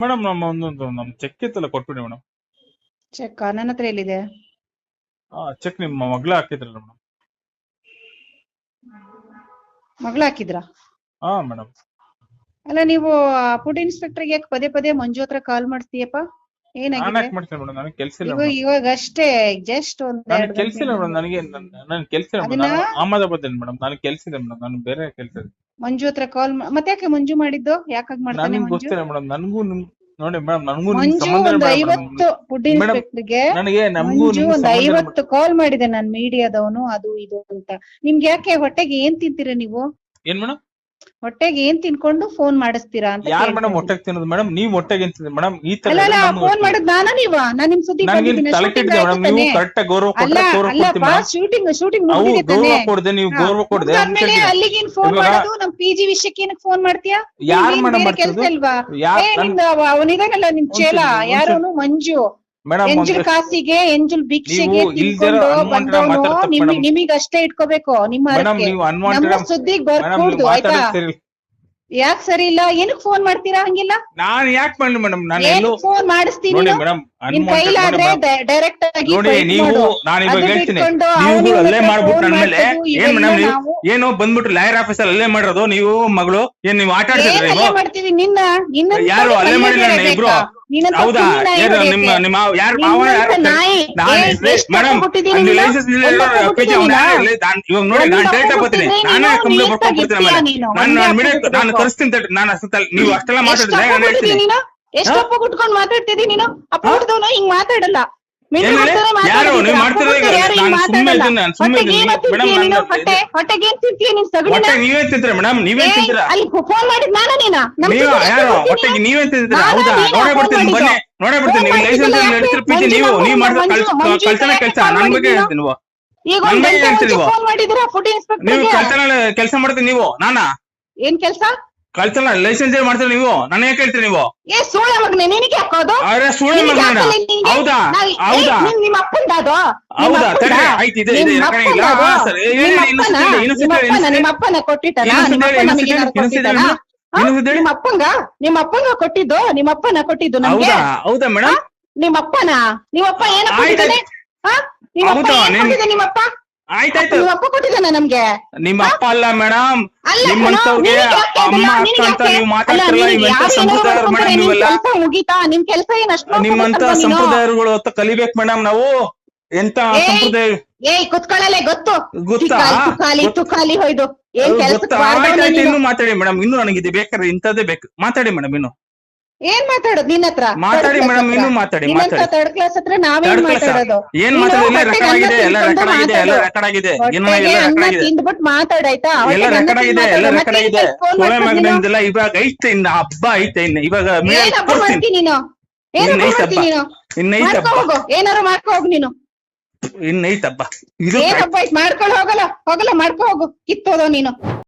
Madam ನಮ್ಮ ಒಂದೊಂದು ನಮ್ಮ ಚೆಕ್ ಇತ್ತಲ್ಲ ಕೊಟ್ಬಿಡಿ ಮೇಡಮ್. ಚೆಕ್ ನನ್ನ ಹತ್ರ ಎಲ್ಲಿದೆ? ಚೆಕ್ ನಿಮ್ಮ ಮಗ್ಳ ಹಾಕಿದ್ರಲ್ಲ ಮೇಡಮ್. ಮಗಳ ಹಾಕಿದ್ರಾ? ಹಾ ಮೇಡಮ್. ಅಲ್ಲ ನೀವು ಫುಡ್ ಇನ್ಸ್ಪೆಕ್ಟರ್ಗೆ ಯಾಕೆ ಪದೇ ಪದೇ ಮಂಜು ಹತ್ರ ಕಾಲ್ ಮಾಡ್ತೀಯಪ್ಪ? ನಾನು ಏನಾಗಿದೆ ಯಾಕೆ ಮಾಡ್ತೀನಿ ಮೇಡಮ್? ನನಗೆ ಕೆಲಸ ಇಲ್ಲ ಇವಾಗ ಇವಾಗ ಅಷ್ಟೇ ಜಸ್ಟ್ ಒಂದ್ ನನಗೆ ಎರಡ್ ಕೆಲಸ ಇಲ್ಲ ಗಂಟೆ ಮೇಡಮ್ ನನಗೆ ನನ್ ಕೆಲಸ ಇಲ್ಲ ಅದನ್ನ- ಅಹಮದಾಬಾದ್ ಮೇಡಮ್. ನನಗೆ ಕೆಲಸ ಇದೆ ಮೇಡಮ್. ನಾನು ಬೇರೆ ಕೆಲಸ ಇದೆ. ಮಂಜು ಹತ್ರ ಕಾಲ್ ಮತ್ತೆ ಯಾಕೆ ಮಂಜು ಮಾಡಿದ್ದು? ಯಾಕಾಗಿ ಮಾಡ್ತಾನೆ ನನಗೆ ಮಂಜು? ಗೊತ್ತಿಲ್ಲ ಮೇಡಮ್ ನನಗೂ ನಿಮ್ ನೋಡಿ ಮೇಡಮ್ ನನಗೂ ನಿಮ್ ಮಂಜು ಸಂಬಂಧ ಒಂದ್ ಇಲ್ಲ ಐವತ್ತು ಫುಡ್ Madam, ಇನ್ಸ್ಪೆಕ್ಟರ್ಗೆ ನನಗೆ ನಮಗೂ ಮಂಜು ನಿಮ್ಗೂ ಒಂದ್ ಸಂಬಂಧ ಇಲ್ಲ ಐವತ್ತು ಕಾಲ್ ಮಾಡಿದೆ ನಾನ್ ಮೀಡಿಯಾದವನು ಅದು ಇದು ಅಂತ. ನಿಮ್ಗೆ ಯಾಕೆ ಹೊಟ್ಟೆಗೆ ಏನ್ ತಿಂತೀರ ನೀವು? ಏನ್ ಮೇಡಮ್? ಹೊಟ್ಟೆಗೆ ಏನ್ ತಿನ್ಕೊಂಡು ಫೋನ್ ಮಾಡಿಸ್ತೀರಾ ಅಂತ ಯಾರ್ ಮೇಡಮ್. ಹೊಟ್ಟೆಗೆ ತಿನ್ನೋದು? ಮೇಡಮ್ ನೀವ್ ಹೊಟ್ಟೆಗೆ ತಿಂತಿದ್ರಿ ಮೇಡಮ್ ಈ ತರ ಅಲ್ಲ ಅಲ್ಲ ಫೋನ್ ಮಾಡಿದ್ ನಾನ ನೀವ? ನಾನ್ ನಿಮ್ ಸುದ್ದಿ ನನಗೆ ತಲೆ ಕೆಟ್ಟಿದೆ ಮೇಡಮ್ ನೀವು ಕರೆಕ್ಟ್ ಕರೆಕ್ಟ್ ಗೌರವ ಕೊಟ್ರೆ ಗೌರವ ಕೊಡ್ತೀನಿ ಮೇಡಮ್ ಶೂಟಿಂಗ್ ಶೂಟಿಂಗ್ ಮುಗಿದಿದೆ ಗೌರವ ಕೊಡ್ದೆ ನೀವು ಗೌರವ ಕೊಡದೆ ಅಲ್ಲಿಗೆ ಅಲ್ಲಿಗೇನ್ ಫೋನ್ ಮಾಡೋದು? ನಮ್ ಪಿಜಿ ವಿಷಯಕ್ಕೆ ಏನಕ್ಕೆ ಫೋನ್ ಮಾಡ್ತೀಯಾ? ಯಾರ್ ಮೇಡಮ್ ಕೆಲ್ಸ ಯಾರ್ ಏ ಅವ- ಅವನಿದಾನಲ್ಲ ನಿಮ್ ಚೇಲ ಯಾರೋನು ಮಂಜು. ಎಂಜಲ್ ಕಾಸಿಗೆ ಎಂಜಲ್ ಭಿಕ್ಷೆಗೆ. ನಿಮಗ್ ಅಷ್ಟೇ ಇಟ್ಕೋಬೇಕು ನಿಮ್ಮ ಸುದ್ದಿಗ್ ಬರ್ಕೂಡ್ದು ಆಯ್ತಾ? ಯಾಕ್ ಸರಿ ಇಲ್ಲ? ಏನಕ್ ಫೋನ್ ಮಾಡ್ತೀರಾ ಹಂಗಿಲ್ಲ? ನಾನ್ ಯಾಕೆ ಮಾಡ್ಲಿ ಮೇಡಮ್ ನಾನು ಫೋನ್ ಮಾಡಿಸ್ತೀನಿ ನಿಮ್ ಕೈಲಾದ್ರೆ ಡೈರೆಕ್ಟ್ ಆಗಿ ನೋಡಿ ನೀವು ಮಾಡು. ನಾನು ಇವಾಗ ಹೇಳ್ತೀನಿ. ನೀವು ಅಲ್ಲೇ ಮಾಡ್ಬಿಟ್ಟು ನನ್ನ ನನ್ ಮೇಲೆ. ಏನ್ ಮೇಡಮ್ ನೀವು? ಏನೋ ಬಂದ್ಬಿಟ್ಟು ಲಾಯರ್ ಆಫೀಸರ್ ಅಲ್ಲೇ ಮಾಡಿರೋದು ನೀವು ಮಗಳು ಏನ್ ನೀವು ಆಟ ಆಡ್ತಿದ್ರೆ ನೀವು? ನಿನ್ನ ಯಾರು ಅಲ್ಲೇ ಮಾಡಿಲ್ಲ ಇಬ್ರು? ನಾನು ಕರೆಸ್ತೀನಿ. ನಾನು ನೀವು ಅಷ್ಟೆಲ್ಲ ಮಾತಾಡಿದ್ರೆ ಎಷ್ಟಪ್ಪ ಕುಟ್ಕೊಂಡ್ ಮಾತಾಡ್ತಿದ್ದೀನಿ ನೀನು? ಅಪ್ಪ ಹಿಂಗ್ ಮಾತಾಡಲ್ಲ. ಮಾಡ್ತಾನೆ ನೀವು ಮೇಡಮ್, ತಿಂತೀರ ಏ, ಅಲ್ಲಿ ಫೋನ್ ಮಾಡಿದ್ ನಾನು ನೀನ? ನೀವು ಯಾರು? ಹೊಟ್ಟೆಗೆ? ನೀವೇನ್ ಹೌದಾ? ನೋಡೇ ಬಿಡ್ತೀನಿ ಬನ್ನಿ. ಮಾಡಿದ್ದು? ನೋಡೇ ಬಿಡ್ತೀನಿ ನೀವು ಲೈಸೆನ್ಸ್ ನಡೆಸಿರೋ ನೀವು ನೀವು ಮಾಡಿದ ಕಳ್ತನ ಕೆಲಸ? ಮಾಡ್ತೀನಿ ನನ್ ಬಗ್ಗೆ ಹೇಳ್ತೀನಿ ನೀವು. ನನ್ ಬಗ್ಗೆ ಹೇಳ್ತೀರಿ ನೀವು. ಕಳ್ತನ ಕೆಲಸ ಮಾಡ್ತೀರಿ ನೀವು. ನಾನಾ? ಏನ್ ಕೆಲ್ಸ? ಕಳ್ತನ ಲೈಸೆನ್ಸ್ ಏನ್ ಮಾಡ್ತೀರಿ ನೀವು? ನನ್ನ ಯಾಕೆ ಹೇಳ್ತೀರಿ ನೀವು? ಏ ಸುಳ್ಳ ಮಗನೆ ನಿನಗೆ ಹಾಕೋದು ಅರೆ ಸುಳ್ಳು ಮಗನ. ಹೌದಾ? ಹೌದಾ? ನಿಮ್- ನಿಮ್ಮ ಅಪ್ಪಂದ ಅದು? ಹೌದಾ? ತಡಿ ಆಯ್ತು ಇದೆ ಇದೆ ನಿಮ್ಮ ಇಲ್ಲ? ಸರಿ ಅಪ್ಪನ? ಹೇಳಿ ನಿಮ್ಮ ಅಪ್ಪ ನಮಗೆ ಹೇಳಿ. ನಿಮ್ಮ ಅಪ್ಪಂಗ ನಿಮ್ಮ ಅಪ್ಪಂಗ ಕೊಟ್ಟಿದ್ದು? ನಿಮ್ಮ ಅಪ್ಪನ ಕೊಟ್ಟಿದ್ದು ನಮ್ಗೆ? ಹೌದಾ? ಮೇಡಮ್? ನಿಮ್ಮ ಅಪ್ಪನ? ನಿಮ್ಮ ಅಪ್ಪ ಏನ ಆಯ್ತು. ಹಾ? ನಿಮ್ಮ ಅಪ್ಪ ನಿಮ್ಮ ಅಪ್ಪ ಆಯ್ತಾಯ್ತು. ಅಪ್ಪ ಕೊಟ್ಟಿದ್ದಾನ ನಮ್ಗೆ? ನಿಮ್ಮ ಅಪ್ಪ ಅಲ್ಲ ಮೇಡಮ್. ಅಲ್ಲ ಯಾಕೆ ಅಮ್ಮ? ಅಕ್ಕ ಅಂತ? ನೀವು ಮಾತಾಡ್ತಿರಲ್ಲ ಇವೆಂತ ಮೇಡಮ್ ನೀವೆಲ್ಲ ಮುಗೀತಾ? ನಿಮ್ ಕೆಲ್ಸ ಏನ್ ಅಷ್ಟು ನಿಮ್ಮಂತ? ಸಂಪ್ರದಾಯಗಳು ಅಂತ ಕಲಿಬೇಕು ಮೇಡಮ್ ನಾವು. ಎಂತ ಸಂಪ್ರದಾಯ? ಏಯ್ ಕುತ್ಕೊಳ್ಳಲೆ ಗೊತ್ತು? ತುಕಾಲಿ, ತುಕಾಲಿ ಹೋಯ್ದು. ಏನ್ ಕೆಲಸ? ಇನ್ನು ಮಾತಾಡಿ ಮೇಡಮ್. ಇನ್ನು ನನಗಿದೆ ಬೇಕಾದ್ರೆ ಇಂಥದ್ದೇ ಬೇಕು. ಮಾತಾಡಿ ಮೇಡಮ್ ಇನ್ನು. ಏನ್ ಮಾತಾಡೋದು? ನಿನ್ನ ಹತ್ರ. ಮಾತಾಡಿ ಮೇಡಮ್ ಇನ್ನು ಮಾತಾಡಿ, ಮಾತಾಡಿ. ಥರ್ಡ್ ಕ್ಲಾಸ್ ಹತ್ರ ನಾವೇನ್? ಮಾತಾಡೋದು? ಏನ್ ರೆಕಾರ್ಡ್ ಆಗಿದೆ ಎಲ್ಲ ತಿನ್ಕೊಂಡು ರೆಕಾರ್ಡ್ ಆಗಿದೆ ಎಲ್ಲ ಮಾತಾಡು. ರೆಕಾರ್ಡ್ ಆಗಿದೆ. ಇನ್ನು ಹೊಟ್ಟೆಗೆ ಎಲ್ಲ ರೆಕಾರ್ಡ್ ಅನ್ನ ತಿಂದ್ಬಿಟ್ಟು ಮಾತಾಡಾಯ್ತಾ ಎಲ್ಲ ಹೊಟ್ಟೆಗೆ ರೆಕಾರ್ಡ್ ಆಗಿದೆ ಎಲ್ಲ ಮಾತಾಡು. ರೆಕಾರ್ಡ್ ಆಗಿದೆ. ಏನ್ phone ಸೋಳೆ ಮಗನಿಂದೆಲ್ಲ ಇವಾಗ ಐತೆ ಇನ್ನ ಹಬ್ಬ ಐತೆ ಇನ್ನ. ಇವಾಗ ಏನ್ ಹಬ್ಬ ಮಾಡ್ತೀನಿ ನೀನು? ಏನ್ ಹಬ್ಬ ಮಾಡ್ತೀನಿ ನೀನು? ಹಬ್ಬ. ಹೋಗು. ಏನಾರು ಮಾಡ್ಕೊ ಹೋಗು ನೀನು. ಇನ್ನೈತಪ್ಪ ಹಬ್ಬ. ಇದು ಏನ್ ಹಬ್ಬ ಮಾಡ್ಕೊಂಡು ಹೋಗಲ್ಲ. ಹೋಗಲ್ಲ ಮಾಡ್ಕೊ ಹೋಗು. ಕಿತ್ತೋದ ನೀನು.